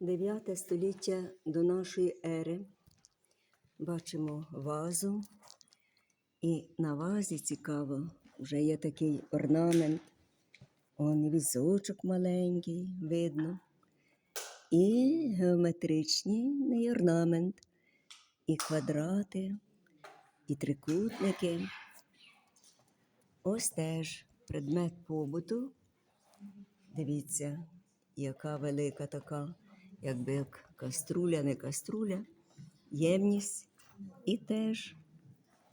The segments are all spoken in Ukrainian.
9 століття до нашої ери. Бачимо вазу. І на вазі цікаво, вже є такий орнамент. Он візочок маленький, видно. І геометричний орнамент, і квадрати, і трикутники. Ось теж предмет побуту. Дивіться, яка велика така, якби як каструля, не каструля, ємність. І теж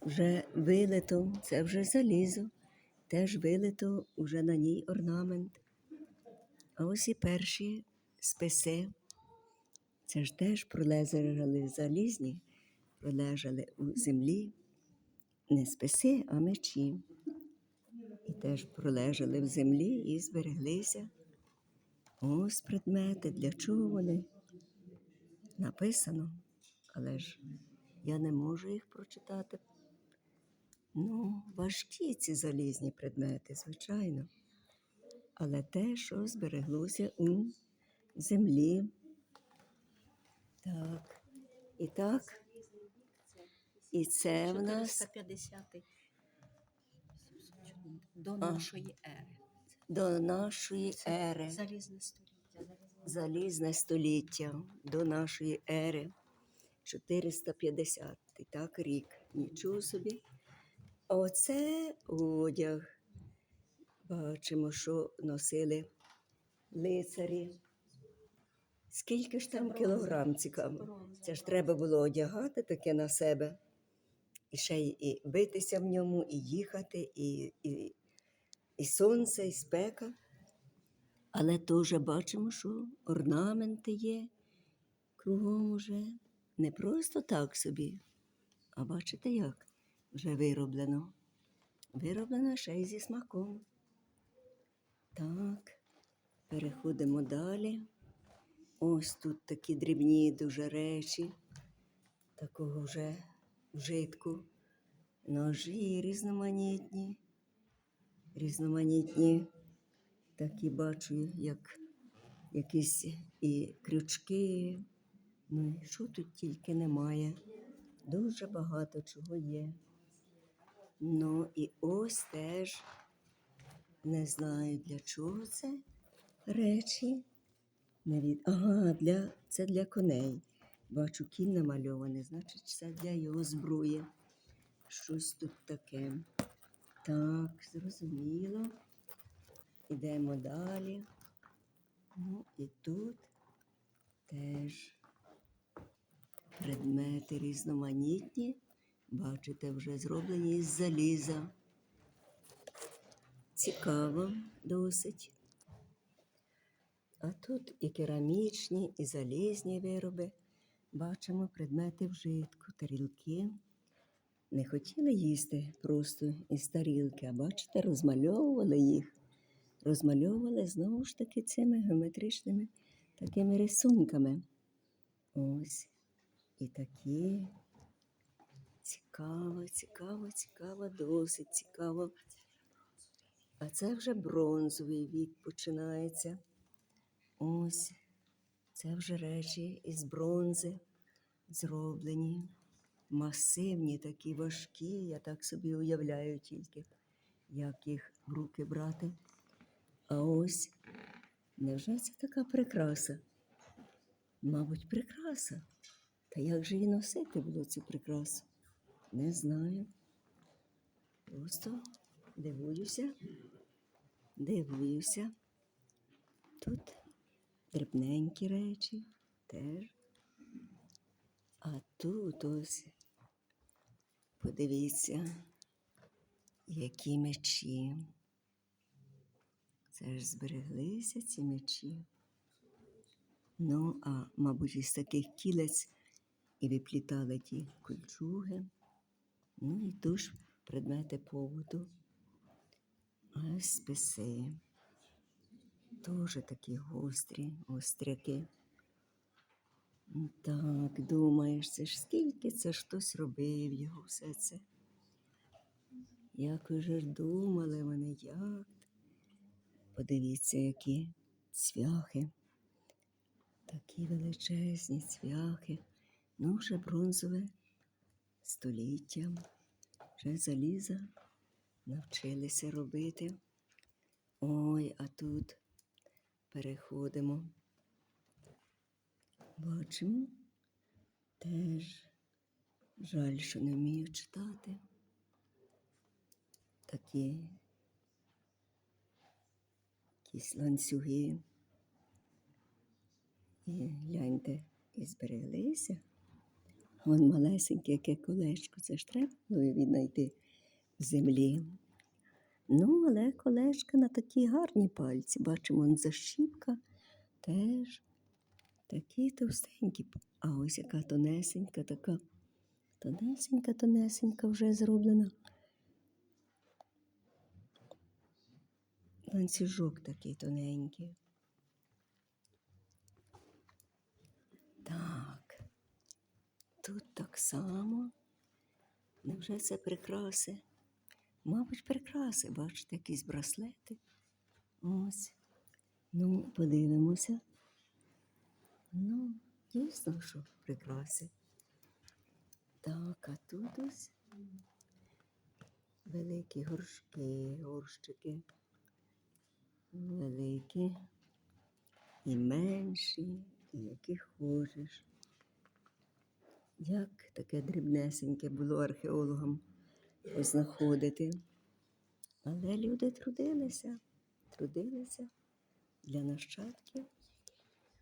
вже вилито, це вже залізо, теж вилито вже на ній орнамент. А ось і перші списи. Це ж теж пролежали залізні, пролежали у землі. Не списи, а мечі. І теж пролежали в землі і збереглися. Ось предмети, для чого вони? Написано, але ж я не можу їх прочитати. Ну, важкі ці залізні предмети, звичайно. Але те, що збереглося у землі. Так. І так. І це в нас 450 до нашої ери. До нашої ери. Залізне століття. Залізне століття до нашої ери. 450 так рік. Нічого собі. А Оце одяг. Бачимо, що носили лицарі. Скільки ж там кілограм цікаво? Це ж треба було одягати таке на себе. І ще й і битися в ньому, і їхати, і, і, і сонце, і спека. Але теж бачимо, що орнаменти є кругом уже. Не просто так собі, а бачите як вже вироблено. Вироблено ще й зі смаком. Так, переходимо далі. Ось тут такі дрібні дуже речі, такого вже вжитку. Ножі різноманітні, різноманітні, такі бачу, як якісь і крючки. Ну, і що тут тільки немає. Дуже багато чого є. Ну і ось теж не знаю для чого це речі. Не. Ага, для... це для коней. Бачу, кінь намальований, значить, це для його зброї. Щось тут таке. Так, зрозуміло. Ідемо далі. Ну і тут теж предмети різноманітні. Бачите, вже зроблені із заліза. Цікаво досить. А тут і керамічні, і залізні вироби. Бачимо предмети вжитку, тарілки. Не хотіли їсти просто із тарілки, а бачите, розмальовували їх. Розмальовували знову ж таки цими геометричними такими рисунками. Ось. І такі. Цікаво, цікаво, цікаво, досить цікаво. А це вже бронзовий вік починається. Ось це вже речі із бронзи зроблені. Масивні, такі важкі. Я так собі уявляю тільки, як їх в руки брати. А ось невже це така прикраса? Мабуть, прикраса. Та як же її носити було цю прикрасу? Не знаю. Просто дивуюся, дивуюся. Тут дрібненькі речі теж. А тут ось, подивіться, які мечі. Це ж збереглися ці мечі. Ну, а, мабуть, із таких кілець і виплітали ті кольчуги. Ну і туж предмети побуту. А списи. Теж такі гострі, остряки. Так, думаєш, це ж скільки це хтось робив його все це. Як уже ж думали вони, як. Подивіться, які цвяхи. Такі величезні цвяхи. Ну, вже бронзове століття. Вже заліза навчилися робити. Ой, а тут переходимо. Бачимо. Теж жаль, що не вмію читати. Такі якісь ланцюги. І гляньте, і збереглися. Вон малесеньке яке колечко, це ж треба було віднайти в землі. Ну, але колечка на такі гарні пальці. Бачимо, он защіпка теж такі товстенькі. А ось яка тонесенька, така тонесенька, тонесенька вже зроблена. Ланцюжок такий тоненький. Так. Тут так само. Невже це прикраси? Мабуть, прикраси, бачите, якісь браслети. Ось. Ну, подивимося. Ну, дійсно, що прикраси. Так, а тут ось великі горшки, горщики. Великі і менші, і які хочеш. Як таке дрібнесеньке було археологам знаходити. Але люди трудилися, трудилися для нащадків